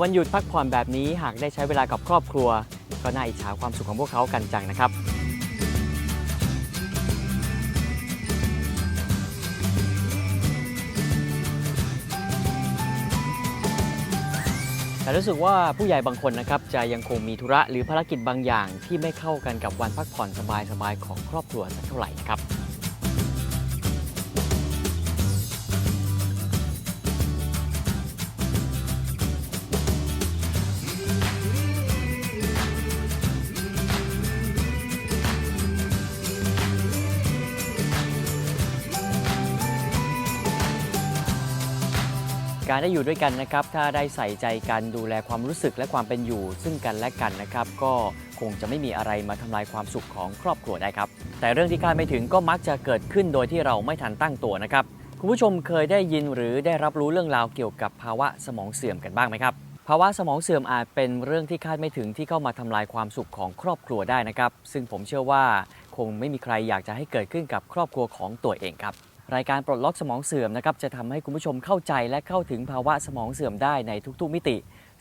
วันหยุดพักผ่อนแบบนี้หากได้ใช้เวลากับครอบครัว ก็น่าอิจฉาความสุขของพวกเขากันจังนะครับแต่รู้สึกว่าผู้ใหญ่บางคนนะครับจะยังคงมีธุระหรือภารกิจบางอย่างที่ไม่เข้ากันกับวันพักผ่อนสบายๆของครอบครัวสักเท่าไหร่นะครับ การได้อยู่ด้วยกันนะครับ ถ้าได้ใส่ใจกันดูแลความรู้สึกและความเป็นอยู่ ซึ่งกันและกันนะครับ ก็คงจะไม่มีอะไรมาทำลายความสุขของครอบครัวได้ครับ แต่เรื่องที่คาดไม่ถึงก็มักจะเกิดขึ้นโดยที่เราไม่ทันตั้งตัวนะครับ คุณผู้ชมเคยได้ยินหรือได้รับรู้เรื่องราวเกี่ยวกับภาวะสมองเสื่อมกันบ้างไหมครับ ภาวะสมองเสื่อมอาจเป็นเรื่องที่คาดไม่ถึงที่เข้ามาทำลายความสุขของครอบครัวได้นะครับ ซึ่งผมเชื่อว่า คงไม่มีใครอยากจะให้เกิดขึ้นกับครอบครัวของตัวเองครับ รายการปลดล็อกสมองเสื่อมนะครับจะทำให้คุณผู้ชมเข้าใจและเข้าถึงภาวะสมองเสื่อมได้ในทุกๆมิติ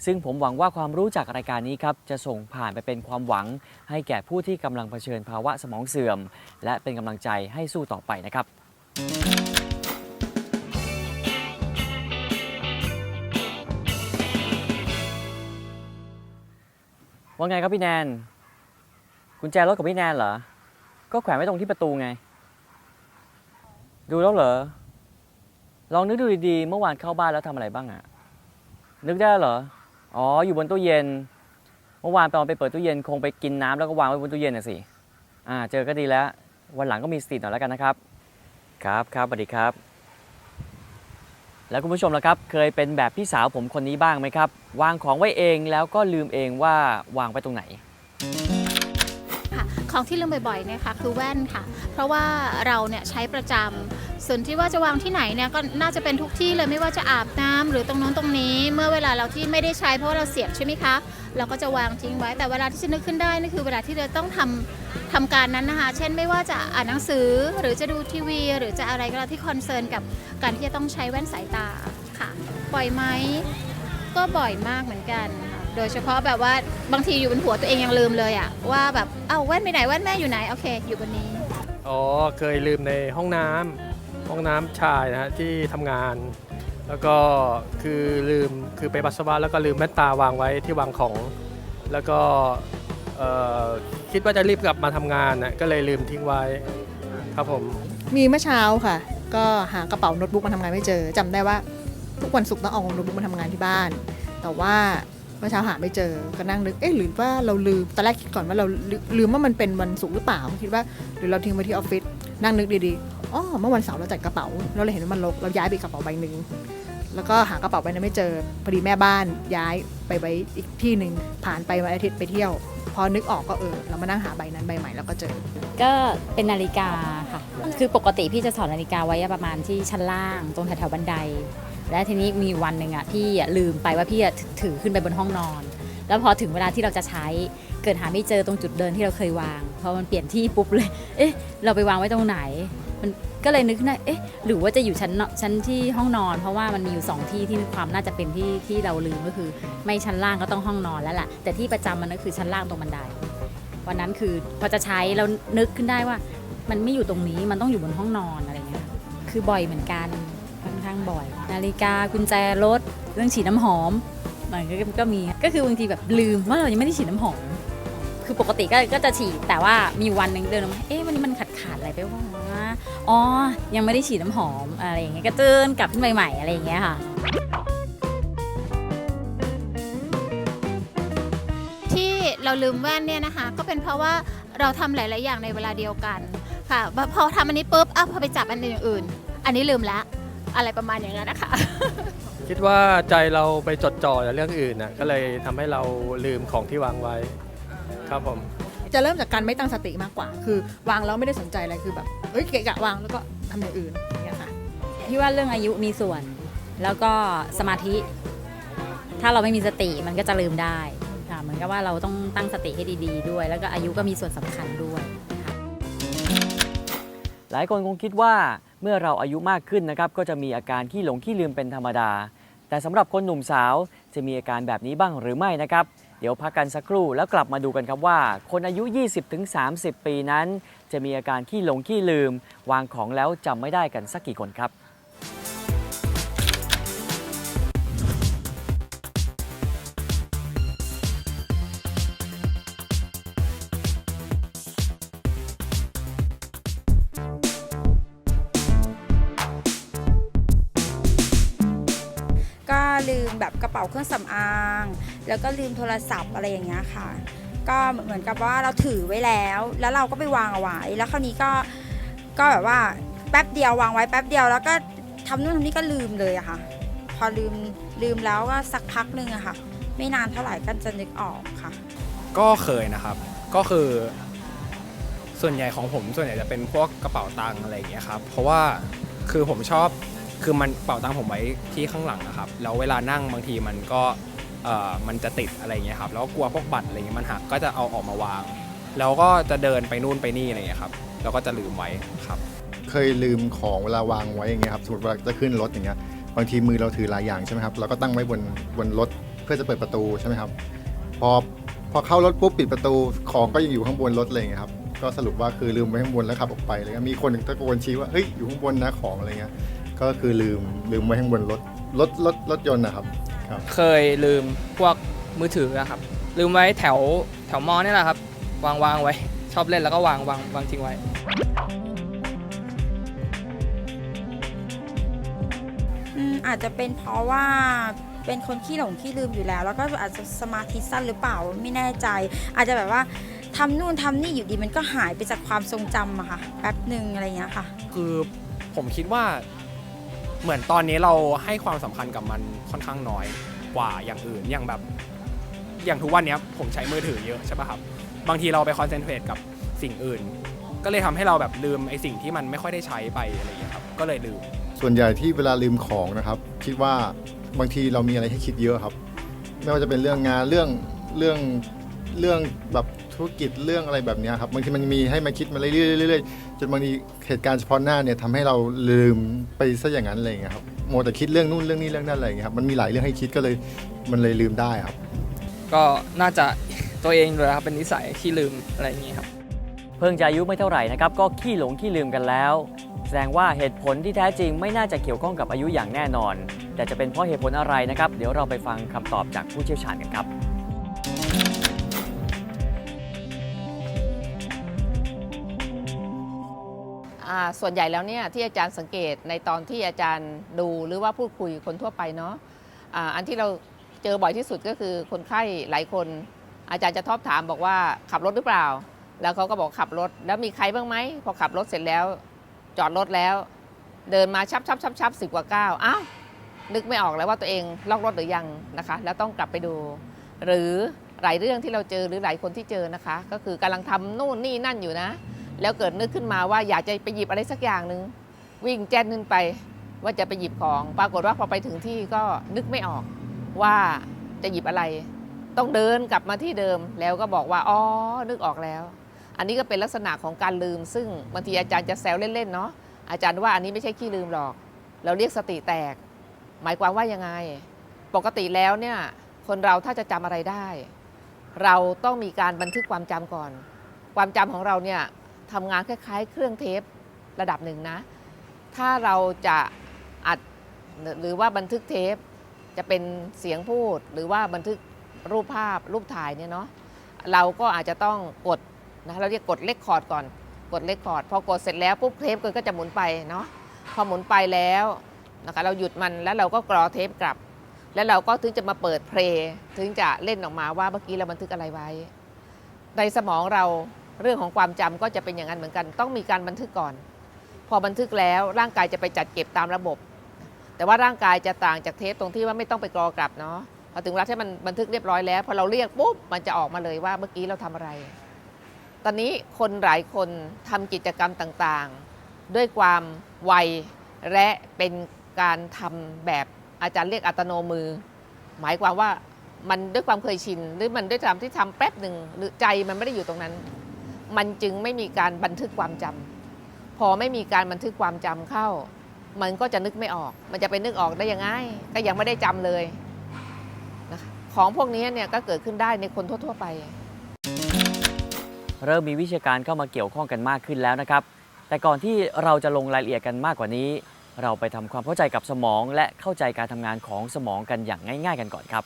ซึ่งผมหวังว่าความรู้จากรายการนี้ครับจะส่งผ่านไปเป็นความหวัง ให้แก่ผู้ที่กำลังเผชิญภาวะสมองเสื่อม และเป็นกำลังใจให้สู้ต่อไปนะครับ ว่าไงครับพี่แนนกุญแจรถกับพี่แนนเหรอ ก็แขวนไว้ตรงที่ประตูไง ดูแล้วเหรอ ลองนึกดูดีๆ เมื่อวานเข้าบ้านแล้วทำอะไรบ้างอะนึกได้เหรอ อ๋อ อยู่บนตู้เย็น เมื่อวานตอนไปเปิดตู้เย็นคงไปกินน้ำแล้วก็วางไว้บนตู้เย็นน่ะสิ อ่า เจอก็ดีแล้ว วันหลังก็มีสติหน่อยแล้วกันนะครับ ครับครับสวัสดีครับ แล้วคุณผู้ชมล่ะครับ เคยเป็นแบบพี่สาวผมคนนี้บ้างไหมครับ วางของไว้เองแล้วก็ลืมเองว่าวางไปตรงไหน ของที่ลืมบ่อยๆเนี่ยค่ะคือแว่นค่ะ เพราะว่าเราเนี่ยใช้ประจำส่วนที่ว่าจะวางที่ไหนเนี่ยก็น่าจะเป็นทุกที่เลยไม่ว่าจะอาบน้ำหรือตรงโน้นตรงนี้ เมื่อเวลาเราที่ไม่ได้ใช้เพราะว่าเราเสียบใช่ไหมคะเราก็จะวางทิ้งไว้แต่เวลาที่จะนึกขึ้นได้นั่นคือเวลาที่เราต้องทำทำการนั้นนะคะ เช่นไม่ว่าจะอ่านหนังสือหรือจะดูทีวี หรือจะอะไรก็แล้วที่คอนเซิร์นกับการที่จะต้องใช้แว่นสายตาค่ะบ่อยไหมก็บ่อยมากเหมือนกัน โดยเฉพาะแบบว่าบางทีอยู่บนหัวตัวเองยังลืมเลยอะว่าแบบเอ้าแว่นไปไหนแว่นแม่อยู่ไหนโอเค อยู่บนนี้ อ๋อเคยลืมในห้องน้ำห้องน้ำชายนะฮะที่ทำงาน แล้วก็คือลืมคือไปปัสสาวะแล้วก็ลืมแว่นตาวางไว้ที่วางของ แล้วก็เอ่อคิดว่าจะรีบกลับมาทำงานนะก็เลยลืมทิ้งไว้ครับผม มีเมื่อเช้าค่ะ ก็หากระเป๋าโน้ตบุ๊กมาทำงานไม่เจอจำได้ว่า ทุกวันศุกร์ต้องเอาโน้ตบุ๊กมาทำงานที่บ้าน แต่ว่า เมื่อเช้าหาไม่เจอก็นั่งนึกเอ๊ะหรือว่าเราลืมตอนแรกคิดก่อนว่าเราลืมว่ามันเป็นวันศุกร์หรือเปล่าคิดว่าหรือเราทิ้งไว้ที่ออฟฟิศนั่งนึกดีๆอ๋อเมื่อวันเสาร์เราจัดกระเป๋า เราเลยเห็นว่ามันรกเราย้ายไปกกระเป๋าใบหนึ่งแล้วก็หากระเป๋าใบนั้นไม่เจอพอดีแม่บ้านย้ายไปไว้อีกที่หนึ่งผ่านไปวันอาทิตย์ไปเที่ยว พอนึกออกก็เออเรามานั่งหาใบนั้นใบใหม่แล้วก็เจอ ก็เป็นนาฬิกาค่ะ คือปกติพี่จะสอนนาฬิกาไว้ประมาณที่ชั้นล่าง ตรงแถวๆบันได และทีนี้มีวันหนึ่งอะพี่ลืมไปว่าพี่ถือขึ้นไปบนห้องนอน แล้วพอถึงเวลาที่เราจะใช้เกิดหาไม่เจอตรงจุดเดินที่เราเคยวางพอมันเปลี่ยนที่ปุ๊บเลย เอ๊ะ เราไปวางไว้ตรงไหน มันก็เลยนึกขึ้นได้เอ๊ะ หรือว่าจะอยู่ชั้นชั้นที่ห้องนอน เพราะว่ามันมีอยู่สองที่ที่ความน่าจะเป็นที่ที่เราลืมก็คือ ไม่ชั้นล่างก็ต้องห้องนอนแล้วล่ะ แต่ที่ประจำมันก็คือชั้นล่างตรงบันได วันนั้นคือพอจะใช้แล้วนึกขึ้นได้ว่า มันไม่อยู่ตรงนี้มันต้องอยู่บนห้องนอนอะไรเงี้ย คือบ่อยเหมือนกัน บ่อย นาฬิกากุญแจรถเรื่องฉีดน้ำหอมมันก็ก็มีก็คือบางทีแบบลืมว่าเรายังไม่ได้ฉีดน้ำหอม คือปกติก็ก็จะฉีดแต่ว่ามีวันหนึ่งเดินออกมาเอ๊ะวันนี้มันขาดขาดอะไรไปวะอ๋อ ยังไม่ได้ฉีดน้ำหอมอะไรอย่างเงี้ยก็เตือนกลับขึ้นใหม่ๆอะไรอย่างเงี้ยค่ะที่เราลืมแว่นเนี่ยนะคะ ก็เป็นเพราะว่าเราทำหลาย ๆ อย่างในเวลาเดียวกันค่ะพอทำอันนี้ปุ๊บอ้าวพอไปจับอันอื่นๆอันนี้ลืมละ อะไรประมาณอย่างนั้นนะคะ คิดว่าใจเราไปจดจ่อกับเรื่องอื่นนะก็เลยทำให้เราลืมของที่วางไว้ ครับผม จะเริ่มจากการไม่ตั้งสติมากกว่า คือวางแล้วไม่ได้สนใจอะไรคือแบบเอ้ยเกะกะวางแล้วก็ทำอย่างอื่นอย่างเงี้ยค่ะ พี่ว่าเรื่องอายุมีส่วน แล้วก็สมาธิ ถ้าเราไม่มีสติมันก็จะลืมได้ค่ะเหมือนกับว่าเราต้องตั้งสติให้ดี ๆ ด้วย แล้วก็อายุก็มีส่วนสำคัญด้วยค่ะ หลายคนคงคิดว่าเมื่อเราอายุมากขึ้นนะครับก็จะมีอาการขี้หลงขี้ลืมเป็นธรรมดา แต่สำหรับคนหนุ่มสาวจะมีอาการแบบนี้บ้างหรือไม่นะครับ เดี๋ยวพักกันสักครู่แล้วกลับมาดูกันครับว่า คนอายุ 20-30 ปีนั้น จะมีอาการขี้หลงขี้ลืม วางของแล้วจำไม่ได้กันสักกี่คนครับ เครื่องสำอาง แล้วก็ลืมโทรศัพท์อะไรอย่างเงี้ยค่ะ ก็เหมือนกับว่าเราถือไว้แล้ว แล้วเราก็ไปวางเอาไว้ แล้วคราวนี้ก็ก็แบบว่าแป๊บเดียววางไว้แป๊บเดียวแล้วก็ทำนู่นทำนี่ก็ลืมเลยอะค่ะ พอลืมลืมแล้วก็สักพักหนึ่งอะค่ะ ไม่นานเท่าไหร่ก็จะนึกออกค่ะ ก็เคยนะครับก็คือ ส่วนใหญ่ของผมส่วนใหญ่จะเป็นพวกกระเป๋าตังค์อะไรอย่างเงี้ยครับเพราะว่าคือผมชอบ คือมันเป๋าตังผมไว้ที่ข้างหลังนะครับ แล้วเวลานั่งบางทีมันก็เอ่อมันจะติดอะไรเงี้ยครับแล้วก็กลัวพวกบัตรอะไรเงี้ยมันหักก็จะเอาออกมาวาง แล้วก็จะเดินไปนู่นไปนี่อะไรเงี้ยครับแล้วก็จะลืมไว้ครับ เคยลืมของเวลาวางไว้อย่างเงี้ยครับสมมติเวลาจะขึ้นรถอย่างเงี้ยบางทีมือเราถือหลายอย่างใช่ไหมครับเราก็ตั้งไว้บนบนรถเพื่อจะเปิดประตูใช่ไหมครับพอพอเข้ารถปุ๊บปิดประตูของก็ยังอยู่ข้างบนรถเลยอย่างเงี้ยครับก็สรุปว่าคือลืมไว้ข้างบนแล้วขับออกไปเลยมีคนหนึ่งตะโกนชี้ว่าเฮ้ยอยู่ข้างบนนะของอะไรเงี้ย ก็คือลืมลืมไว้ข้างบนรถรถรถรถยนต์นะครับครับเคยลืมพวกมือถืออะครับ ลืมไว้แถวแถวมอนี่แหละครับ วางวางไว้ ชอบเล่นแล้วก็วางวางวางทิ้งไว้ อืมอาจจะเป็นเพราะว่าเป็นคนขี้หลงขี้ลืมอยู่แล้ว แล้วก็อาจจะสมาธิสั้นหรือเปล่าไม่แน่ใจ อาจจะแบบว่าทำนู่นทำนี่อยู่ดีมันก็หายไปจากความทรงจำอะค่ะแป๊บหนึ่งอะไรอย่างเงี้ยค่ะ คือผมคิดว่า เหมือนตอนนี้เราให้ความสำคัญกับมันค่อนข้างน้อยกว่าอย่างอื่นอย่างแบบ อย่างทุกวันนี้ผมใช้มือถือเยอะใช่ป่ะครับ บางทีเราไปคอนเซนเทรตกับสิ่งอื่น ก็เลยทำให้เราแบบลืมไอ้สิ่งที่มันไม่ค่อยได้ใช้ไปอะไรอย่างเงี้ยครับก็เลยลืม ส่วนใหญ่ที่เวลาลืมของนะครับ คิดว่าบางทีเรามีอะไรให้คิดเยอะครับ ไม่ว่าจะเป็นเรื่องงานเรื่องเรื่องเรื่องแบบ ธุรกิจเรื่องอะไรแบบเนี้ยครับบางทีมันมีให้มาคิดมาเรื่อยๆเรื่อยๆจนบางทีเหตุการณ์เฉพาะหน้าเนี่ยทำให้เราลืมไปซะอย่างนั้นอะไรอย่างเงี้ยครับโมวแต่คิดเรื่องนู่นเรื่องนี้เรื่องนั้นอะไรอย่างเงี้ยครับมันมีหลายเรื่องให้คิดก็เลยมันเลยลืมได้ครับ ก็น่าจะตัวเองเลยครับเป็นนิสัยขี้ลืมอะไรอย่างงี้ครับ เพิ่งจะอายุไม่เท่าไหร่นะครับก็ขี้หลงขี้ลืมกันแล้ว แสดงว่าเหตุผลที่แท้จริงไม่น่าจะเกี่ยวข้องกับอายุอย่างแน่นอน แต่จะเป็นเพราะเหตุผลอะไรนะครับ เดี๋ยวเราไปฟังคำตอบจากผู้เชี่ยวชาญกันครับ ส่วนใหญ่แล้วเนี่ยที่อาจารย์สังเกตในตอนที่อาจารย์ดูหรือว่าพูดคุยคนทั่วไปเนาะอันที่เราเจอบ่อยที่สุดก็คือคนไข้หลายคน อาจารย์จะทอบถามบอกว่าขับรถหรือเปล่า แล้วเขาก็บอกขับรถแล้วมีใครบ้างไหมพอขับรถเสร็จแล้ว จอดรถแล้ว เดินมาชับชับชับชับสิบกว่าก้าวอ้าวนึกไม่ออกแล้วว่าตัวเองล็อกรถหรือยังนะคะ แล้วต้องกลับไปดู หรือหลายเรื่องที่เราเจอหรือหลายคนที่เจอนะคะ ก็คือกำลังทำนู่นนี่นั่นอยู่นะ แล้วเกิดนึกขึ้นมาว่าอยากจะไปหยิบอะไรสักอย่างหนึ่งวิ่งแจ้นขึ้นไปว่าจะไปหยิบของ ปรากฏว่าพอไปถึงที่ก็นึกไม่ออกว่าจะหยิบอะไร ต้องเดินกลับมาที่เดิมแล้วก็บอกว่าอ๋อนึกออกแล้ว อันนี้ก็เป็นลักษณะของการลืม ซึ่งบางทีอาจารย์จะแซวเล่นๆเนาะอาจารย์ว่าอันนี้ไม่ใช่ขี้ลืมหรอก เราเรียกสติแตก หมายความว่ายังไง ปกติแล้วเนี่ยคนเราถ้าจะจำอะไรได้ เราต้องมีการบันทึกความจำก่อน ความจำของเราเนี่ย ทำงานคล้ายๆ เครื่องเทประดับหนึ่งนะ ถ้าเราจะอัดหรือว่าบันทึกเทป จะเป็นเสียงพูด หรือว่าบันทึกรูปภาพรูปถ่ายเนี่ยเนาะเราก็อาจจะต้องกดนะเราเรียกกดเลคคอร์ดก่อน กดเลคคอร์ดพอกดเสร็จแล้วปุ๊บเทปก็จะหมุนไปเนาะพอหมุนไปแล้วนะคะเราหยุดมันแล้วเราก็กรอเทปกลับ แล้วเราก็ถึงจะมาเปิดเพลงถึงจะเล่นออกมาว่าเมื่อกี้เราบันทึกอะไรไว้ ในสมองเรา เรื่องของความจำก็จะเป็นอย่างนั้นเหมือนกัน ต้องมีการบันทึกก่อน พอบันทึกแล้วร่างกายจะไปจัดเก็บตามระบบ แต่ว่าร่างกายจะต่างจากเทปตรงที่ว่าไม่ต้องไปกรอกลับเนาะพอถึงเวลาที่มันบันทึกเรียบร้อยแล้วพอเราเรียกปุ๊บมันจะออกมาเลยว่าเมื่อกี้เราทำอะไร ตอนนี้คนหลายคนทำกิจกรรมต่างๆ ด้วยความไวและเป็นการทำแบบอาจารย์เรียกอัตโนมือ หมายความว่ามันด้วยความเคยชิน หรือมันด้วยความที่ทำแป๊บหนึ่งหรือใจมันไม่ได้อยู่ตรงนั้น มันจึงไม่มีการบันทึกความจำพอไม่มีการบันทึกความจำเข้า มันก็จะนึกไม่ออก มันจะไปนึกออกได้ยังไง ก็ยังไม่ได้จำเลยนะคะของพวกนี้เนี่ยก็เกิดขึ้นได้ในคนทั่ว ๆ ไป เริ่มมีวิชาการเข้ามาเกี่ยวข้องกันมากขึ้นแล้วนะครับ แต่ก่อนที่เราจะลงรายละเอียดกันมากกว่านี้ เราไปทำความเข้าใจกับสมอง และเข้าใจการทำงานของสมองกันอย่างง่าย ๆ กันก่อนครับ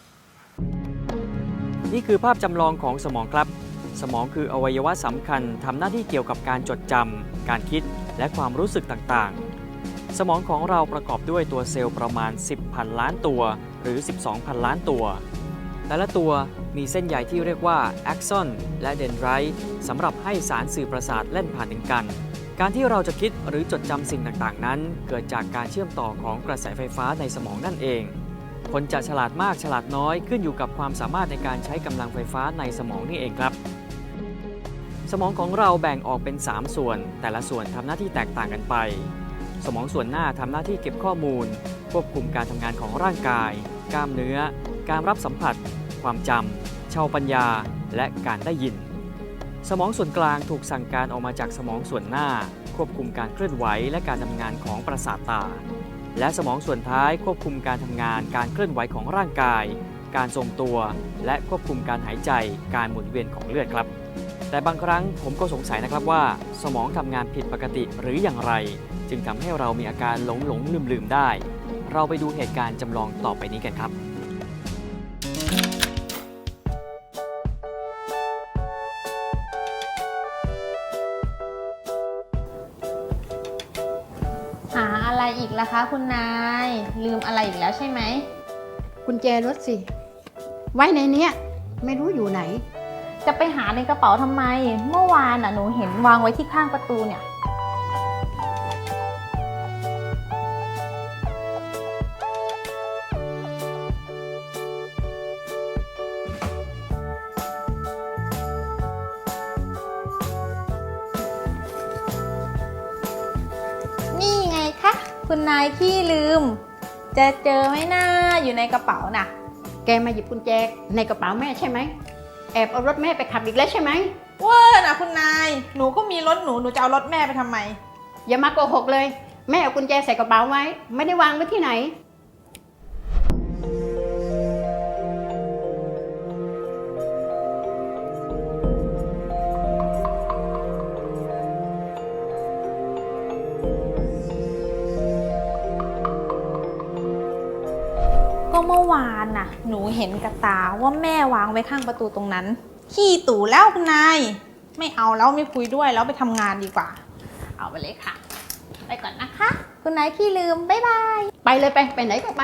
นี่คือภาพจำลองของสมองครับ สมองคืออวัยวะสำคัญทำหน้าที่เกี่ยวกับการจดจำการคิดและความรู้สึกต่างๆ สมองของเราประกอบด้วยตัวเซลล์ประมาณ 10พันล้านตัว หรือ 12พันล้านตัว แต่ละตัวมีเส้นใยที่เรียกว่าแอ็กซอนและเดนไรต์สำหรับให้สารสื่อประสาทเล่นผ่านถึงกัน การที่เราจะคิดหรือจดจำสิ่งต่างๆ นั้น เกิดจากการเชื่อมต่อของกระแสไฟฟ้าในสมองนั่นเองคนจะฉลาดมากฉลาดน้อยขึ้นอยู่กับความสามารถในการใช้กำลังไฟฟ้าในสมองนี่เองครับ สมองของเราแบ่งออกเป็น 3 ส่วน แต่ละส่วนทำหน้าที่แตกต่างกันไป สมองส่วนหน้าทำหน้าที่เก็บข้อมูล ควบคุมการทำงานของร่างกาย กล้ามเนื้อ การรับสัมผัส ความจำเชาวปัญญา และการได้ยิน สมองส่วนกลางถูกสั่งการออกมาจากสมองส่วนหน้า ควบคุมการเคลื่อนไหวและการทำงานของประสาทตา และสมองส่วนท้ายควบคุมการทำงาน การเคลื่อนไหวของร่างกาย การทรงตัว และควบคุมการหายใจ การหมุนเวียนของเลือดครับ แต่บางครั้งผมก็สงสัยนะครับว่า สมองทำงานผิดปกติหรืออย่างไร จึงทำให้เรามีอาการหลงหลงลืมลืมๆได้ เราไปดูเหตุการณ์จำลองต่อไปนี้กันครับ หาอะไรอีกล่ะคะ คุณนาย ลืมอะไรอีกแล้วใช่ไหมกุญแจรถสิ ไว้ในเนี้ย ไม่รู้อยู่ไหน จะไปหาในกระเป๋าทำไม เมื่อวานน่ะหนูเห็นวางไว้ที่ข้างประตูเนี่ย นี่ไงคะ คุณนายขี้ลืม จะเจอไหมนะอยู่ในกระเป๋าน่ะ แกมาหยิบกุญแจในกระเป๋าแม่ใช่ไหม แอบเอารถแม่ไปขับอีกแล้วใช่ไหมเว้อนะคุณนาย หนูก็มีรถหนู หนูจะเอารถแม่ไปทำไม อย่ามาโกหกเลย แม่เอากุญแจใส่กระเป๋าไว้ ไม่ได้วางไว้ที่ไหน หนูเห็นกับตาว่าแม่วางไว้ข้างประตูตรงนั้น ขี้ตู่แล้วคุณนาย ไม่เอาแล้วไม่คุยด้วยแล้วไปทำงานดีกว่า เอาไปเลยค่ะ ไปก่อนนะคะ คุณนายขี้ลืม บ๊ายบาย ไปเลยไป ไปไหนก็ไป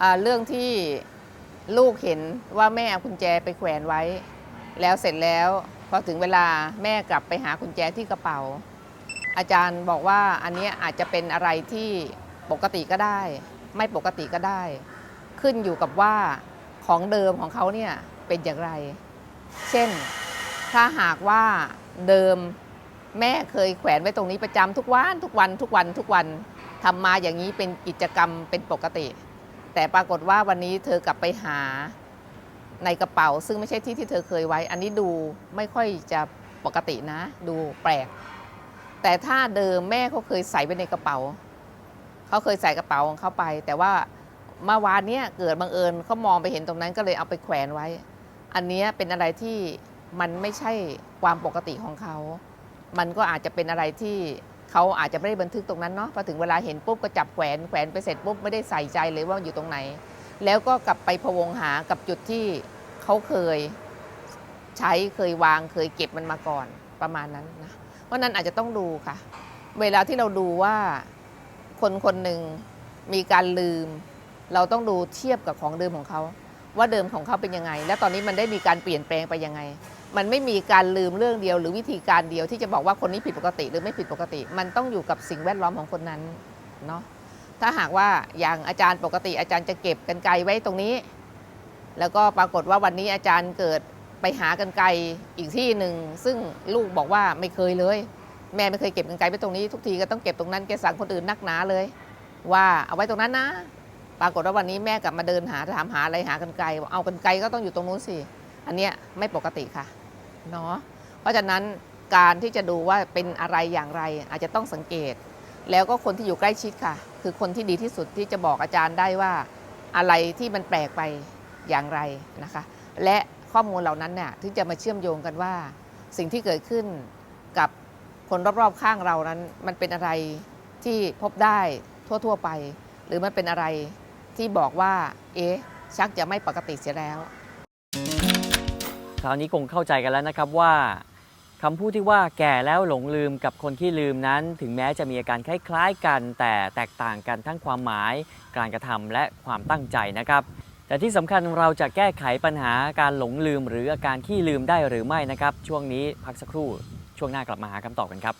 อ่าเรื่องที่ลูกเห็นว่าแม่เอากุญแจไปแขวนไว้ แล้วเสร็จแล้ว พอถึงเวลาแม่กลับไปหากุญแจที่กระเป๋า อาจารย์บอกว่าอันนี้อาจจะเป็นอะไรที่ปกติก็ได้ ไม่ปกติก็ได้ ขึ้นอยู่กับว่าของเดิมของเขาเนี่ยเป็นอย่างไร เช่น ถ้าหากว่าเดิมแม่เคยแขวนไว้ตรงนี้ประจำทุกวันทุกวันทุกวันทุกวันทำมาอย่างนี้เป็นกิจกรรมเป็นปกติ แต่ปรากฏว่าวันนี้เธอกลับไปหา ในกระเป๋า ซึ่งไม่ใช่ที่ที่เธอเคยไว้ อันนี้ดูไม่ค่อยจะปกตินะ ดูแปลก แต่ถ้าเดิมแม่เขาเคยใส่ไว้ในกระเป๋าเขาเคยใส่กระเป๋าของเขาไป แต่ว่าเมื่อวานเนี้ยเกิดบังเอิญเขามองไปเห็นตรงนั้นก็เลยเอาไปแขวนไว้ อันนี้เป็นอะไรที่มันไม่ใช่ความปกติของเขา มันก็อาจจะเป็นอะไรที่เขาอาจจะไม่ได้บันทึกตรงนั้นเนาะพอถึงเวลาเห็นปุ๊บก็จับแขวนแขวนไปเสร็จปุ๊บไม่ได้ใส่ใจเลยว่าอยู่ตรงไหน แล้วก็กลับไปพะวงหากับจุดที่ เขาเคยใช้เคยวางเคยเก็บมันมาก่อนประมาณนั้นนะเพราะนั้นอาจจะต้องดูค่ะ เวลาที่เราดูว่าคนคนหนึ่งมีการลืม เราต้องดูเทียบกับของเดิมของเขา ว่าเดิมของเขาเป็นยังไง และตอนนี้มันได้มีการเปลี่ยนแปลงไปยังไง มันไม่มีการลืมเรื่องเดียว หรือวิธีการเดียวที่จะบอกว่าคนนี้ผิดปกติ หรือไม่ผิดปกติ มันต้องอยู่กับสิ่งแวดล้อมของคนนั้นเนาะถ้าหากว่าอย่างอาจารย์ปกติอาจารย์จะเก็บกันไกลไว้ตรงนี้ แล้วก็ปรากฏว่าวันนี้อาจารย์เกิดไปหากันไกลอีกที่หนึ่งซึ่งลูกบอกว่าไม่เคยเลย แม่ไม่เคยเก็บกันไกลไว้ตรงนี้ทุกทีก็ต้องเก็บตรงนั้นแกสั่งคนอื่นนักหนาเลย ว่าเอาไว้ตรงนั้นนะ ปรากฏว่าวันนี้แม่กลับมาเดินหาถามหาอะไรหากันไกลบอกเอากันไกลก็ต้องอยู่ตรงนู้นสิอันเนี้ยไม่ปกติค่ะเนาะเพราะฉะนั้นการที่จะดูว่าเป็นอะไรอย่างไรอาจจะต้องสังเกต แล้วก็คนที่อยู่ใกล้ชิดค่ะ คือคนที่ดีที่สุดที่จะบอกอาจารย์ได้ว่าอะไรที่มันแปลกไป อย่างไรนะคะ และข้อมูลเหล่านั้นเนี่ยที่จะมาเชื่อมโยงกันว่า สิ่งที่เกิดขึ้นกับคนรอบๆข้างเรานั้น มันเป็นอะไรที่พบได้ทั่วๆไป หรือมันเป็นอะไรที่บอกว่า เอ๊ะชักจะไม่ปกติเสียแล้วคราวนี้คงเข้าใจกันแล้วนะครับว่าคำพูดที่ว่าแก่แล้วหลงลืมกับคนที่ลืมนั้น ถึงแม้จะมีอาการคล้ายๆกัน แต่แตกต่างกันทั้งความหมาย การกระทำและความตั้งใจนะครับ แต่ที่สำคัญเราจะแก้ไขปัญหาการหลงลืม หรืออาการขี้ลืมได้หรือไม่นะครับ ช่วงนี้พักสักครู่ ช่วงหน้ากลับมาหาคำตอบกันครับ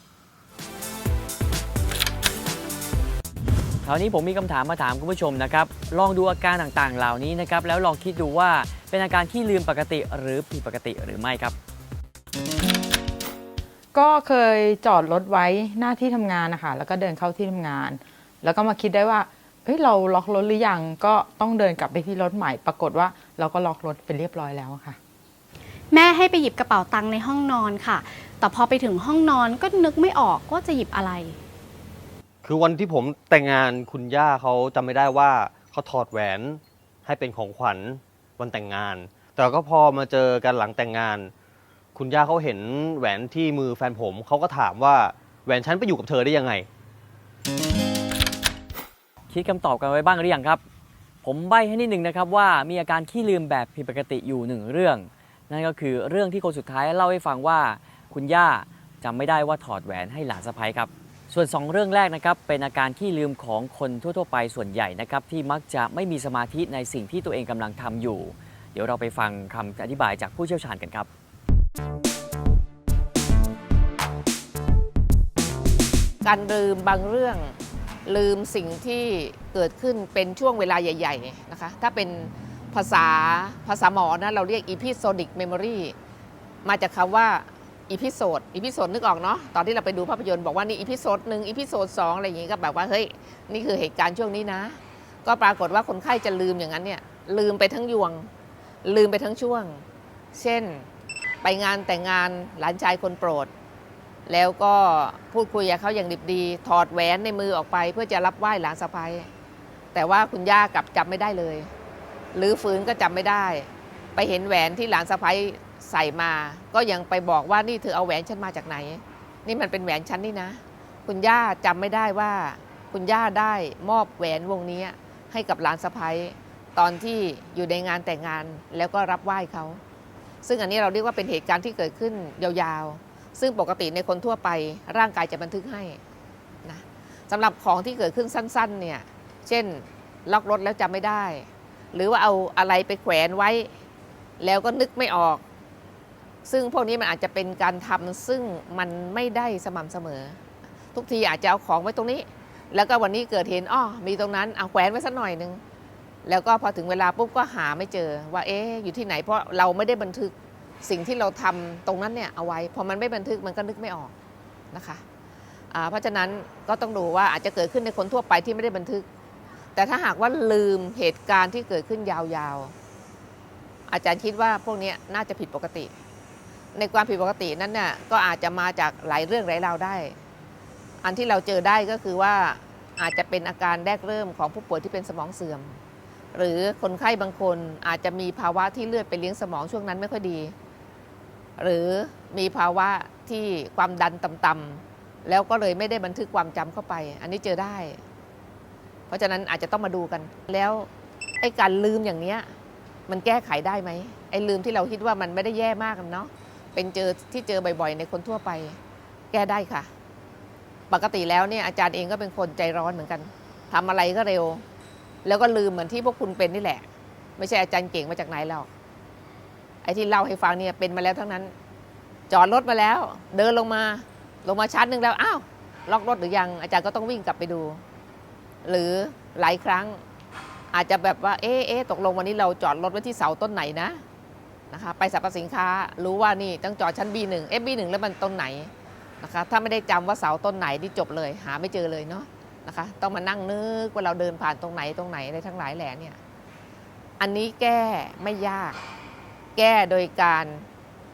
คราวนี้ผมมีคำถามมาถามคุณผู้ชมนะครับ ลองดูอาการต่างๆ เหล่านี้นะครับ แล้วลองคิดดูว่าเป็นอาการขี้ลืมปกติหรือผิดปกติหรือไม่ครับ ก็เคยจอดรถไว้หน้าที่ทำงานนะคะแล้วก็เดินเข้าที่ทำงาน แล้วก็มาคิดได้ว่า เฮ้ยเราล็อกรถหรือยังก็ต้องเดินกลับไปที่รถใหม่ ปรากฏว่าเราก็ล็อกรถเป็นเรียบร้อยแล้วอะค่ะ แม่ให้ไปหยิบกระเป๋าตังค์ในห้องนอนค่ะ แต่พอไปถึงห้องนอนก็นึกไม่ออกว่าจะหยิบอะไร คือวันที่ผมแต่งงานคุณย่าเขาจำไม่ได้ว่าเขาถอดแหวนให้เป็นของขวัญวันแต่งงาน แต่ก็พอมาเจอกันหลังแต่งงาน คุณย่าเขาเห็นแหวนที่มือแฟนผมเขาก็ถามว่าแหวนฉันไปอยู่กับเธอได้ยังไง คิดคำตอบกันไว้บ้างหรือยังครับ ผมใบให้นิดหนึ่งนะครับว่ามีอาการขี้ลืมแบบผิดปกติอยู่หนึ่งเรื่อง นั่นก็คือเรื่องที่คนสุดท้ายเล่าให้ฟังว่า คุณย่าจำไม่ได้ว่าถอดแหวนให้หลานสะพ้ยครับ ส่วน 2 เรื่องแรกนะครับเป็นอาการขี้ลืมของคนทั่วๆ ไปส่วนใหญ่นะครับที่มักจะไม่มีสมาธิในสิ่งที่ตัวเองกำลังทำอยู่ เดี๋ยวเราไปฟังคำอธิบายจากผู้เชี่ยวชาญกันครับการลืมบางเรื่อง ลืมสิ่งที่เกิดขึ้นเป็นช่วงเวลาใหญ่ๆนะคะ ถ้าเป็นภาษาภาษาหมอนะเราเรียก episodic memory มาจากคำว่า episode episode นึกออกเนาะ ตอนที่เราไปดูภาพยนตร์บอกว่านี่ episode หนึ่ง episode สองอะไรอย่างงี้ก็แบบว่า เฮ้ย นี่คือเหตุการณ์ช่วงนี้นะ ก็ปรากฏว่าคนไข้จะลืมอย่างนั้นเนี่ย ลืมไปทั้งยวง ลืมไปทั้งช่วง เช่น ไปงานแต่งงานหลานชายคนโปรด แล้วก็พูดคุยกับเขาอย่างดิบดี ถอดแหวนในมือออกไป เพื่อจะรับไหว้หลานสะพ้ยแต่ว่าคุณย่ากลับจำไม่ได้เลย หรือฟื้นก็จำไม่ได้ ไปเห็นแหวนที่หลานสะพ้ยใส่มา ก็ยังไปบอกว่านี่เธอเอาแหวนฉันมาจากไหน นี่มันเป็นแหวนฉันนี่นะ คุณย่าจำไม่ได้ว่า คุณย่าได้มอบแหวนวงนี้ให้กับหลานสะพ้ยตอนที่อยู่ในงานแต่งงานแล้วก็รับไหว้เขา ซึ่งอันนี้เราเรียกว่าเป็นเหตุการณ์ที่เกิดขึ้นยาวๆ ซึ่งปกติในคนทั่วไปร่างกายจะบันทึกให้นะสำหรับของที่เกิดขึ้นสั้นๆเนี่ยเช่นล็อกรถแล้วจำไม่ได้ หรือว่าเอาอะไรไปแขวนไว้ แล้วก็นึกไม่ออก ซึ่งพวกนี้มันอาจจะเป็นการทำซึ่งมันไม่ได้สม่ำเสมอ ทุกทีอาจจะเอาของไว้ตรงนี้ แล้วก็วันนี้เกิดเห็นอ้อมีตรงนั้นเอาแขวนไว้สักหน่อยหนึ่งแล้วก็พอถึงเวลาปุ๊บก็หาไม่เจอว่าเอ๊ะอยู่ที่ไหนเพราะเราไม่ได้บันทึก สิ่งที่เราทำตรงนั้นเนี่ยเอาไว้พอมันไม่บันทึกมันก็นึกไม่ออกนะคะเพราะฉะนั้นก็ต้องดูว่าอาจจะเกิดขึ้นในคนทั่วไปที่ไม่ได้บันทึก แต่ถ้าหากว่าลืมเหตุการณ์ที่เกิดขึ้นยาวๆ อาจารย์คิดว่าพวกนี้น่าจะผิดปกติ ในความผิดปกตินั้นเนี่ยก็อาจจะมาจากหลายเรื่องหลายราวได้ อันที่เราเจอได้ก็คือว่าอาจจะเป็นอาการแรกเริ่มของผู้ป่วยที่เป็นสมองเสื่อม หรือคนไข้บางคนอาจจะมีภาวะที่เลือดไปเลี้ยงสมองช่วงนั้นไม่ค่อยดี หรือมีภาวะที่ความดันต่ำๆแล้วก็เลยไม่ได้บันทึกความจำเข้าไป อันนี้เจอได้ เพราะฉะนั้นอาจจะต้องมาดูกัน แล้วไอ้การลืมอย่างเนี้ยมันแก้ไขได้ไหมไอ้ลืมที่เราคิดว่ามันไม่ได้แย่มากเนาะเป็นเจอที่เจอบ่อยๆ ในคนทั่วไป แก้ได้ค่ะ ปกติแล้วเนี่ยอาจารย์เองก็เป็นคนใจร้อนเหมือนกันทำอะไรก็เร็ว แล้วก็ลืมเหมือนที่พวกคุณเป็นนี่แหละ ไม่ใช่อาจารย์เก่งมาจากไหนหรอก ไอ้ที่เล่าให้ฟังเนี่ยเป็นมาแล้วทั้งนั้น จอดรถมาแล้ว เดินลงมาลงมาชั้นหนึ่งแล้วอ้าวล็อกรถหรือยัง อาจารย์ก็ต้องวิ่งกลับไปดู หรือหลายครั้ง อาจจะแบบว่าเอ๊ะตกลงวันนี้เราจอดรถไว้ที่เสาต้นไหนนะนะคะ ไปสรรพสินค้ารู้ว่านี่ต้องจอดชั้น B1 เอ๊ะ B1 แล้วมันต้นไหนนะคะ ถ้าไม่ได้จำว่าเสาต้นไหนนี่จบเลย หาไม่เจอเลยเนาะนะคะ ต้องมานั่งนึกว่าเราเดินผ่านตรงไหนตรงไหนอะไรทั้งหลายแหล่เนี่ยอันนี้แก้ไม่ยาก แก้โดยการ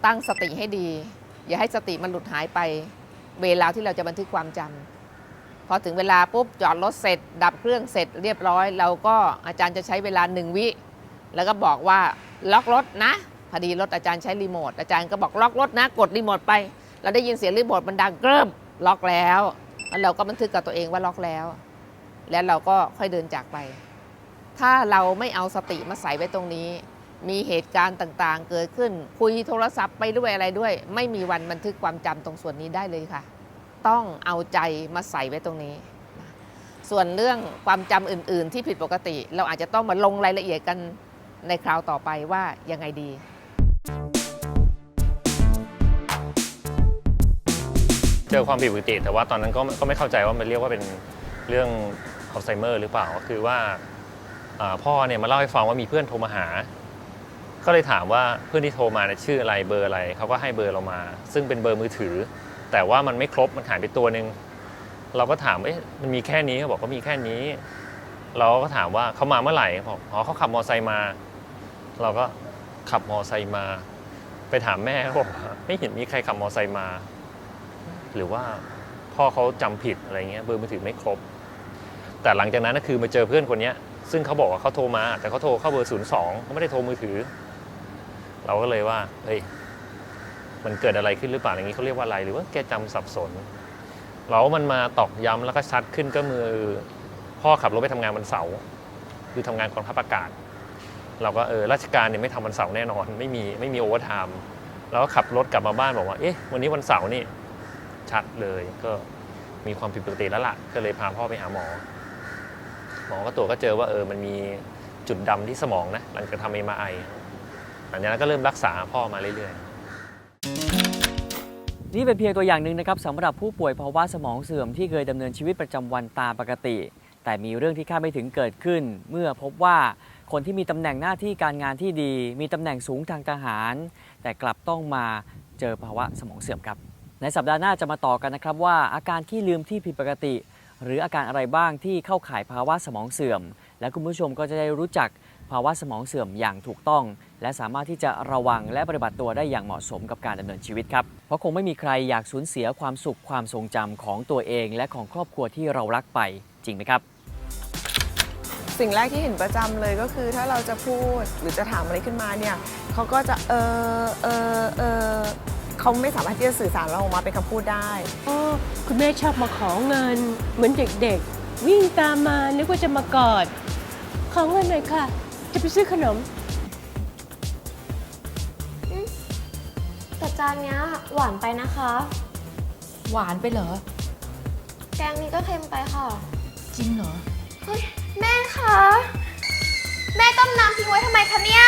ตั้งสติให้ดี อย่าให้สติมันหลุดหายไป เวลาที่เราจะบันทึกความจำพอถึงเวลาปุ๊บจอดรถเสร็จ ดับเครื่องเสร็จเรียบร้อย เราก็อาจารย์จะใช้เวลาหนึ่งวิ แล้วก็บอกว่าล็อกรถนะพอดีรถอาจารย์ใช้รีโมทอาจารย์ก็บอกล็อกรถนะ กดรีโมทไป เราได้ยินเสียงรีโมทมันดังเกริ่มล็อกแล้วแล้วเราก็บันทึกกับตัวเองว่าล็อกแล้ว แล้วเราก็ค่อยเดินจากไป ถ้าเราไม่เอาสติมาใส่ไว้ตรงนี้ มีเหตุการณ์ต่างๆ เกิดขึ้น คุยโทรศัพท์ไปด้วยอะไรด้วย ไม่มีวันบันทึกความจำตรงส่วนนี้ได้เลยค่ะ ต้องเอาใจมาใส่ไว้ตรงนี้ ส่วนเรื่องความจำอื่น ๆ ที่ผิดปกติ เราอาจจะต้องมาลงรายละเอียดกันในคราวต่อไปว่ายังไงดีเจอความผิดปกติ แต่ว่าตอนนั้นก็ก็ไม่เข้าใจว่ามันเรียกว่าเป็นเรื่องอัลไซเมอร์หรือเปล่าก็คือว่าพ่อเนี่ยมาเล่าให้ฟังว่ามีเพื่อนโทรมาหา ก็เลยถามว่าเพื่อนที่โทรมาเนี่ยชื่ออะไรเบอร์อะไรเขาก็ให้เบอร์เรามา ซึ่งเป็นเบอร์มือถือ แต่ว่ามันไม่ครบมันหายไปตัวหนึ่งเราก็ถามเอ๊ะมันมีแค่นี้เขาบอกว่ามีแค่นี้ เราก็ถามว่าเขามาเมื่อไหร่เขาบอกอ๋อเขาขับมอเตอร์ไซค์มา เราก็ขับมอเตอร์ไซค์มา ไปถามแม่เขาบอกว่าไม่เห็นมีใครขับมอเตอร์ไซค์มา หรือว่าพ่อเขาจำผิดอะไรเงี้ยเบอร์มือถือไม่ครบ แต่หลังจากนั้นก็คือมาเจอเพื่อนคนนี้ซึ่งเขาบอกว่าเขาโทรมา แต่เขาโทรเข้าเบอร์ 02เขาไม่ได้โทรมือถือ เราก็เลยว่าเฮ้ยมันเกิดอะไรขึ้นหรือเปล่าอย่างนี้เขาเรียกว่าอะไรหรือว่าแกจำสับสนเรามันมาตอกย้ำแล้วก็ชัดขึ้นก็มือพ่อขับรถไปทำงานวันเสาร์คือทำงานกองทัพอากาศ เราก็เออราชการเนี่ยไม่ทำวันเสาร์แน่นอนไม่มีไม่มีโอเวอร์ไทม์เราก็ขับรถกลับมาบ้านบอกว่าเอ๊ะวันนี้วันเสาร์นี่ชัดเลยก็มีความผิดปกติแล้วล่ะก็เลยพาพ่อไปหาหมอ หมอก็ตรวจก็เจอว่าเออมันมีจุดดำที่สมองนะหลังจากทำเอ็มไอ หลังจากนั้นก็เริ่มรักษาพ่อมาเรื่อยๆ นี่เป็นเพียงตัวอย่างหนึ่งนะครับสำหรับผู้ป่วยภาวะสมองเสื่อมที่เคยดำเนินชีวิตประจำวันตามปกติ แต่มีเรื่องที่คาดไม่ถึงเกิดขึ้น เมื่อพบว่าคนที่มีตำแหน่งหน้าที่การงานที่ดี มีตำแหน่งสูงทางทหาร แต่กลับต้องมาเจอภาวะสมองเสื่อมครับ ในสัปดาห์หน้าจะมาต่อกันนะครับว่าอาการขี้ลืมที่ผิดปกติ หรืออาการอะไรบ้างที่เข้าข่ายภาวะสมองเสื่อม และคุณผู้ชมก็จะได้รู้จัก ภาวะสมองเสื่อมอย่างถูกต้อง และสามารถที่จะระวังและปฏิบัติตัวได้อย่างเหมาะสมกับการดำเนินชีวิตครับ เพราะคงไม่มีใครอยากสูญเสียความสุขความทรงจำของตัวเอง และของครอบครัวที่เรารักไปจริงไหมครับ สิ่งแรกที่เห็นประจำเลยก็คือถ้าเราจะพูดหรือจะถามอะไรขึ้นมาเนี่ยเขาก็จะเออเออเออเขาไม่สามารถที่จะสื่อสารเราออกมาเป็นคำพูดได้อ๋อคุณแม่ชอบมาขอเงินเหมือนเด็กๆ วิ่งตามมานึกว่าจะมากอด ขอเงินหน่อยค่ะ จะไปซื้อขนม แต่จานเนี้ยหวานไปนะคะ หวานไปเหรอ แกงนี้ก็เค็มไปค่ะ จริงเหรอ เฮ้ย แม่คะ แม่ต้มน้ำทิ้งไว้ทำไมคะเนี่ย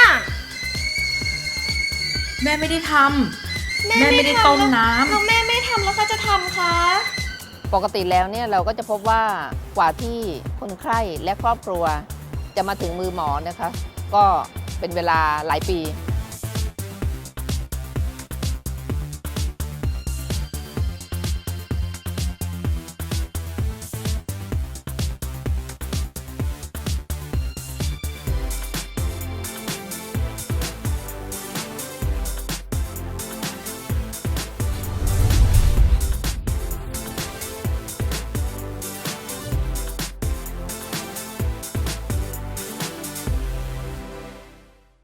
แม่ไม่ได้ทำ แม่แม่ไม่ได้ต้มน้ำ แล้วแม่ไม่ทำแล้วใครจะทำคะ ปกติแล้วเนี่ยเราก็จะพบว่ากว่าที่คนไข้และครอบครัว จะมาถึงมือหมอนะคะ ก็เป็นเวลาหลายปี